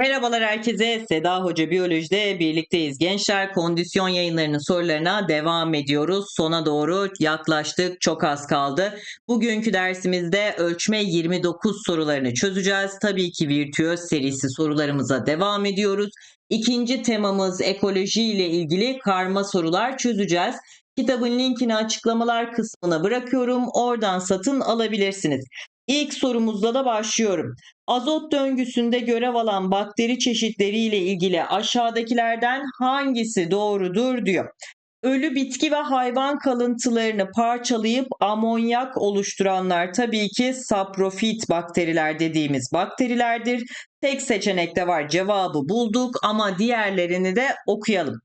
Merhabalar herkese. Seda Hoca Biyoloji'de birlikteyiz. Gençler kondisyon yayınlarının sorularına devam ediyoruz. Sona doğru yaklaştık. Çok az kaldı. Bugünkü dersimizde ölçme 29 sorularını çözeceğiz. Tabii ki virtüöz serisi sorularımıza devam ediyoruz. İkinci temamız ekoloji ile ilgili karma sorular çözeceğiz. Kitabın linkini açıklamalar kısmına bırakıyorum. Oradan satın alabilirsiniz. İlk sorumuzla da başlıyorum. Azot döngüsünde görev alan bakteri çeşitleriyle ilgili aşağıdakilerden hangisi doğrudur diyor. Ölü bitki ve hayvan kalıntılarını parçalayıp amonyak oluşturanlar tabii ki saprofit bakteriler dediğimiz bakterilerdir. Tek seçenekte var cevabı bulduk ama diğerlerini de okuyalım.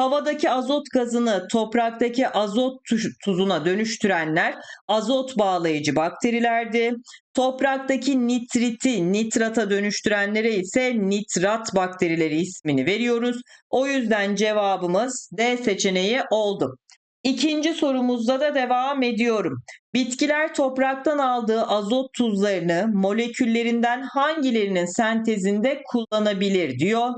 Havadaki azot gazını topraktaki azot tuzuna dönüştürenler azot bağlayıcı bakterilerdi. Topraktaki nitriti nitrata dönüştürenlere ise nitrat bakterileri ismini veriyoruz. O yüzden cevabımız D seçeneği oldu. İkinci sorumuzda da devam ediyorum. Bitkiler topraktan aldığı azot tuzlarını moleküllerinden hangilerinin sentezinde kullanabilir diyor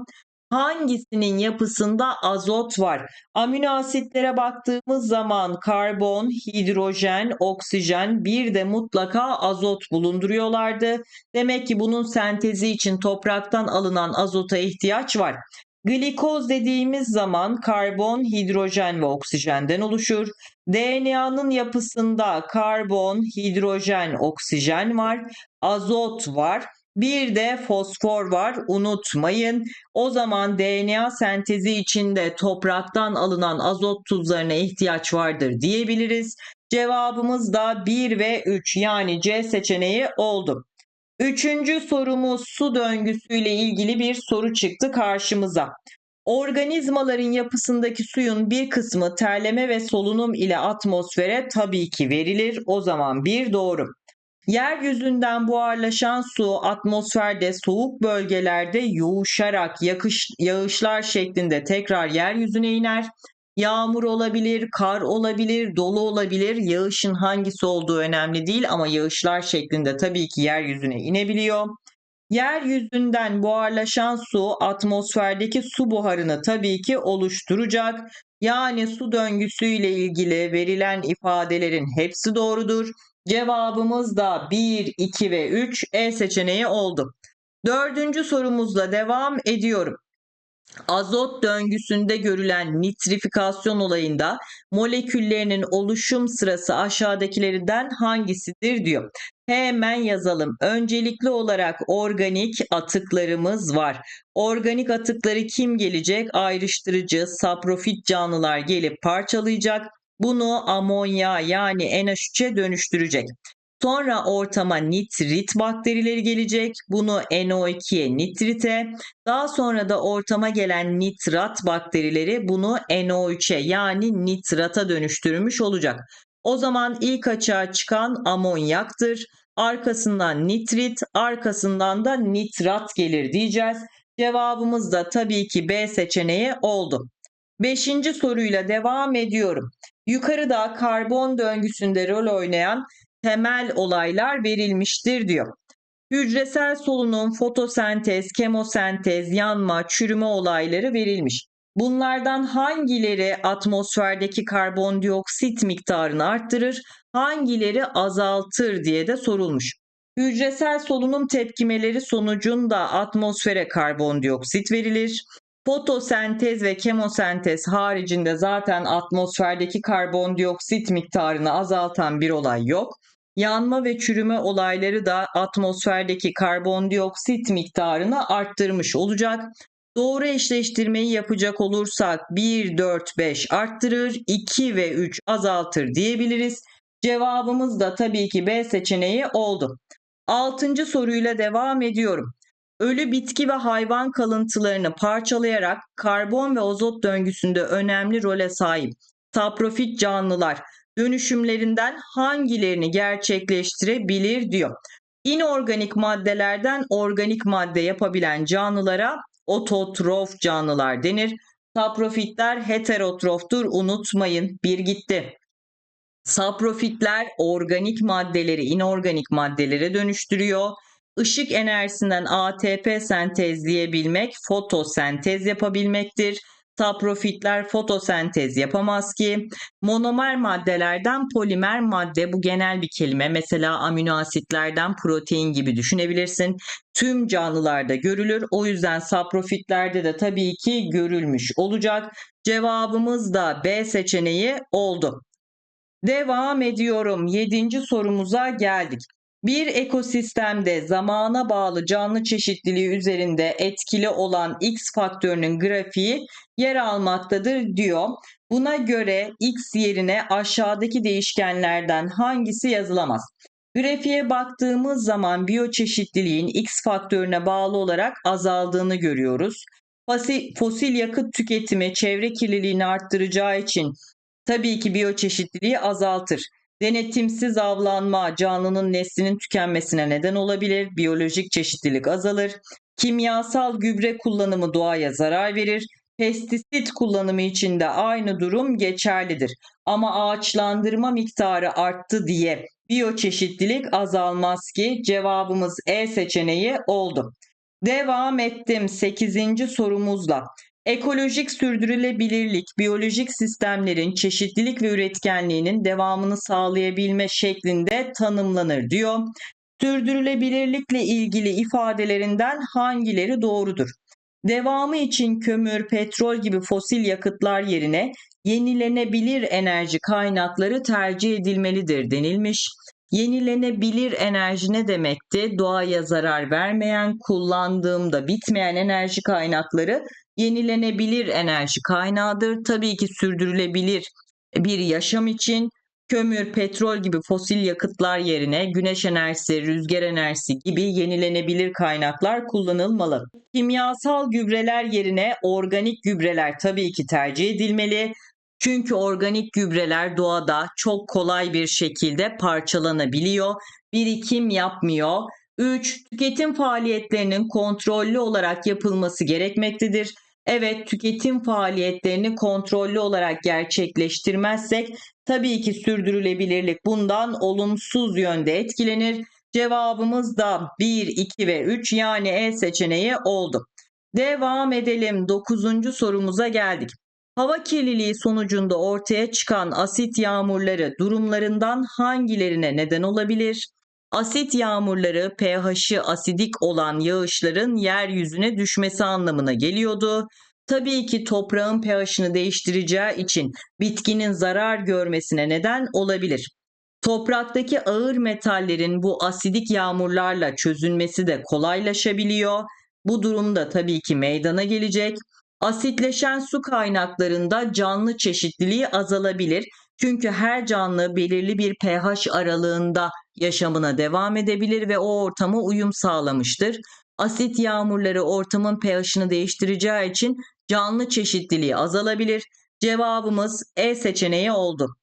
hangisinin yapısında azot var? Amino asitlere baktığımız zaman karbon, hidrojen, oksijen bir de mutlaka azot bulunduruyorlardı. Demek ki bunun sentezi için topraktan alınan azota ihtiyaç var. Glikoz dediğimiz zaman karbon, hidrojen ve oksijenden oluşur. DNA'nın yapısında karbon, hidrojen, oksijen var, azot var. Bir de fosfor var unutmayın. O zaman DNA sentezi içinde topraktan alınan azot tuzlarına ihtiyaç vardır diyebiliriz. Cevabımız da 1 ve 3 yani C seçeneği oldu. Üçüncü sorumuz su döngüsüyle ilgili bir soru çıktı karşımıza. Organizmaların yapısındaki suyun bir kısmı terleme ve solunum ile atmosfere tabii ki verilir. O zaman bir doğru. Yeryüzünden buharlaşan su atmosferde soğuk bölgelerde yoğuşarak yakış, yağışlar şeklinde tekrar yeryüzüne iner. Yağmur olabilir, kar olabilir, dolu olabilir. Yağışın hangisi olduğu önemli değil ama yağışlar şeklinde tabii ki yeryüzüne inebiliyor. Yeryüzünden buharlaşan su atmosferdeki su buharını tabii ki oluşturacak. Yani su döngüsüyle ilgili verilen ifadelerin hepsi doğrudur. Cevabımız da 1, 2 ve 3 E seçeneği oldu. Dördüncü sorumuzla devam ediyorum. Azot döngüsünde görülen nitrifikasyon olayında moleküllerinin oluşum sırası aşağıdakilerden hangisidir diyor. Hemen yazalım. Öncelikli olarak organik atıklarımız var. Organik atıkları kim gelecek? Ayrıştırıcı, saprofit canlılar gelip parçalayacak. Bunu amonya yani NH3'e dönüştürecek. Sonra ortama nitrit bakterileri gelecek. Bunu NO2'ye nitrite. Daha sonra da ortama gelen nitrat bakterileri bunu NO3'e yani nitrata dönüştürmüş olacak. O zaman ilk açığa çıkan amonyaktır. Arkasından nitrit, arkasından da nitrat gelir diyeceğiz. Cevabımız da tabii ki B seçeneği oldu. Beşinci soruyla devam ediyorum. Yukarıda karbon döngüsünde rol oynayan temel olaylar verilmiştir diyor. Hücresel solunum, fotosentez, kemosentez, yanma, çürüme olayları verilmiş. Bunlardan hangileri atmosferdeki karbondioksit miktarını arttırır, hangileri azaltır diye de sorulmuş. Hücresel solunum tepkimeleri sonucunda atmosfere karbondioksit verilir. Fotosentez ve kemosentez haricinde zaten atmosferdeki karbondioksit miktarını azaltan bir olay yok. Yanma ve çürüme olayları da atmosferdeki karbondioksit miktarını arttırmış olacak. Doğru eşleştirmeyi yapacak olursak 1, 4, 5 arttırır, 2 ve 3 azaltır diyebiliriz. Cevabımız da tabii ki B seçeneği oldu. Altıncı soruyla devam ediyorum ölü bitki ve hayvan kalıntılarını parçalayarak karbon ve azot döngüsünde önemli role sahip saprofit canlılar dönüşümlerinden hangilerini gerçekleştirebilir diyor. İnorganik maddelerden organik madde yapabilen canlılara ototrof canlılar denir. Saprofitler heterotroftur unutmayın. Bir gitti. Saprofitler organik maddeleri inorganik maddelere dönüştürüyor. Işık enerjisinden ATP sentezleyebilmek fotosentez yapabilmektir. Saprofitler fotosentez yapamaz ki. Monomer maddelerden polimer madde bu genel bir kelime. Mesela amino asitlerden protein gibi düşünebilirsin. Tüm canlılarda görülür. O yüzden saprofitlerde de tabii ki görülmüş olacak. Cevabımız da B seçeneği oldu. Devam ediyorum. Yedinci sorumuza geldik. Bir ekosistemde zamana bağlı canlı çeşitliliği üzerinde etkili olan X faktörünün grafiği yer almaktadır diyor. Buna göre X yerine aşağıdaki değişkenlerden hangisi yazılamaz? Grafiğe baktığımız zaman biyoçeşitliliğin X faktörüne bağlı olarak azaldığını görüyoruz. Fosil, yakıt tüketimi çevre kirliliğini arttıracağı için tabii ki biyoçeşitliliği azaltır. Denetimsiz avlanma canlının neslinin tükenmesine neden olabilir, biyolojik çeşitlilik azalır, kimyasal gübre kullanımı doğaya zarar verir, pestisit kullanımı için de aynı durum geçerlidir. Ama ağaçlandırma miktarı arttı diye biyoçeşitlilik azalmaz ki cevabımız E seçeneği oldu. Devam ettim 8. sorumuzla. Ekolojik sürdürülebilirlik, biyolojik sistemlerin çeşitlilik ve üretkenliğinin devamını sağlayabilme şeklinde tanımlanır diyor. Sürdürülebilirlikle ilgili ifadelerinden hangileri doğrudur? Devamı için kömür, petrol gibi fosil yakıtlar yerine yenilenebilir enerji kaynakları tercih edilmelidir denilmiş. Yenilenebilir enerji ne demekti? Doğaya zarar vermeyen, kullandığımda bitmeyen enerji kaynakları yenilenebilir enerji kaynağıdır. Tabii ki sürdürülebilir bir yaşam için kömür, petrol gibi fosil yakıtlar yerine güneş enerjisi, rüzgar enerjisi gibi yenilenebilir kaynaklar kullanılmalı. Kimyasal gübreler yerine organik gübreler tabii ki tercih edilmeli. Çünkü organik gübreler doğada çok kolay bir şekilde parçalanabiliyor, birikim yapmıyor. 3. Tüketim faaliyetlerinin kontrollü olarak yapılması gerekmektedir. Evet, tüketim faaliyetlerini kontrollü olarak gerçekleştirmezsek tabii ki sürdürülebilirlik bundan olumsuz yönde etkilenir. Cevabımız da 1, 2 ve 3 yani E seçeneği oldu. Devam edelim. 9. sorumuza geldik. Hava kirliliği sonucunda ortaya çıkan asit yağmurları durumlarından hangilerine neden olabilir? Asit yağmurları pH'i asidik olan yağışların yeryüzüne düşmesi anlamına geliyordu. Tabii ki toprağın pH'ini değiştireceği için bitkinin zarar görmesine neden olabilir. Topraktaki ağır metallerin bu asidik yağmurlarla çözülmesi de kolaylaşabiliyor. Bu durumda tabii ki meydana gelecek. Asitleşen su kaynaklarında canlı çeşitliliği azalabilir. Çünkü her canlı belirli bir pH aralığında yaşamına devam edebilir ve o ortama uyum sağlamıştır. Asit yağmurları ortamın pH'ini değiştireceği için canlı çeşitliliği azalabilir. Cevabımız E seçeneği oldu.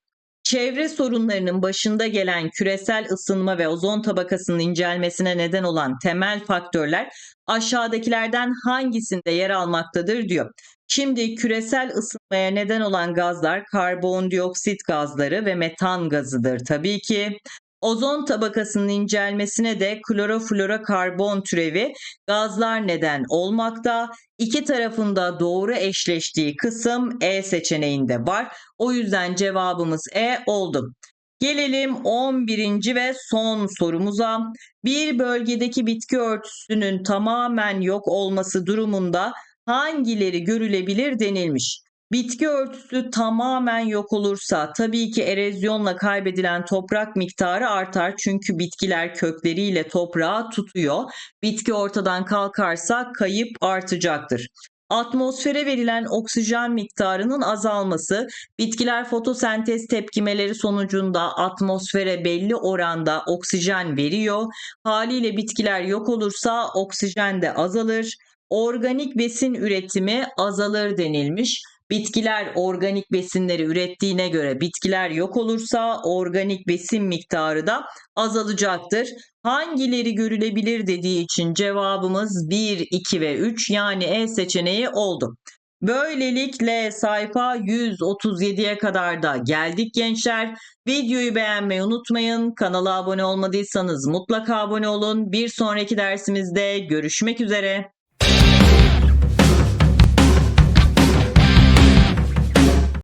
Çevre sorunlarının başında gelen küresel ısınma ve ozon tabakasının incelmesine neden olan temel faktörler aşağıdakilerden hangisinde yer almaktadır diyor. Şimdi küresel ısınmaya neden olan gazlar karbondioksit gazları ve metan gazıdır tabii ki. Ozon tabakasının incelmesine de kloroflorokarbon türevi gazlar neden olmakta. İki tarafında doğru eşleştiği kısım E seçeneğinde var. O yüzden cevabımız E oldu. Gelelim 11. ve son sorumuza. Bir bölgedeki bitki örtüsünün tamamen yok olması durumunda hangileri görülebilir denilmiş. Bitki örtüsü tamamen yok olursa tabii ki erozyonla kaybedilen toprak miktarı artar çünkü bitkiler kökleriyle toprağı tutuyor. Bitki ortadan kalkarsa kayıp artacaktır. Atmosfere verilen oksijen miktarının azalması, bitkiler fotosentez tepkimeleri sonucunda atmosfere belli oranda oksijen veriyor. Haliyle bitkiler yok olursa oksijen de azalır. Organik besin üretimi azalır denilmiş. Bitkiler organik besinleri ürettiğine göre bitkiler yok olursa organik besin miktarı da azalacaktır. Hangileri görülebilir dediği için cevabımız 1, 2 ve 3 yani E seçeneği oldu. Böylelikle sayfa 137'ye kadar da geldik gençler. Videoyu beğenmeyi unutmayın. Kanala abone olmadıysanız mutlaka abone olun. Bir sonraki dersimizde görüşmek üzere.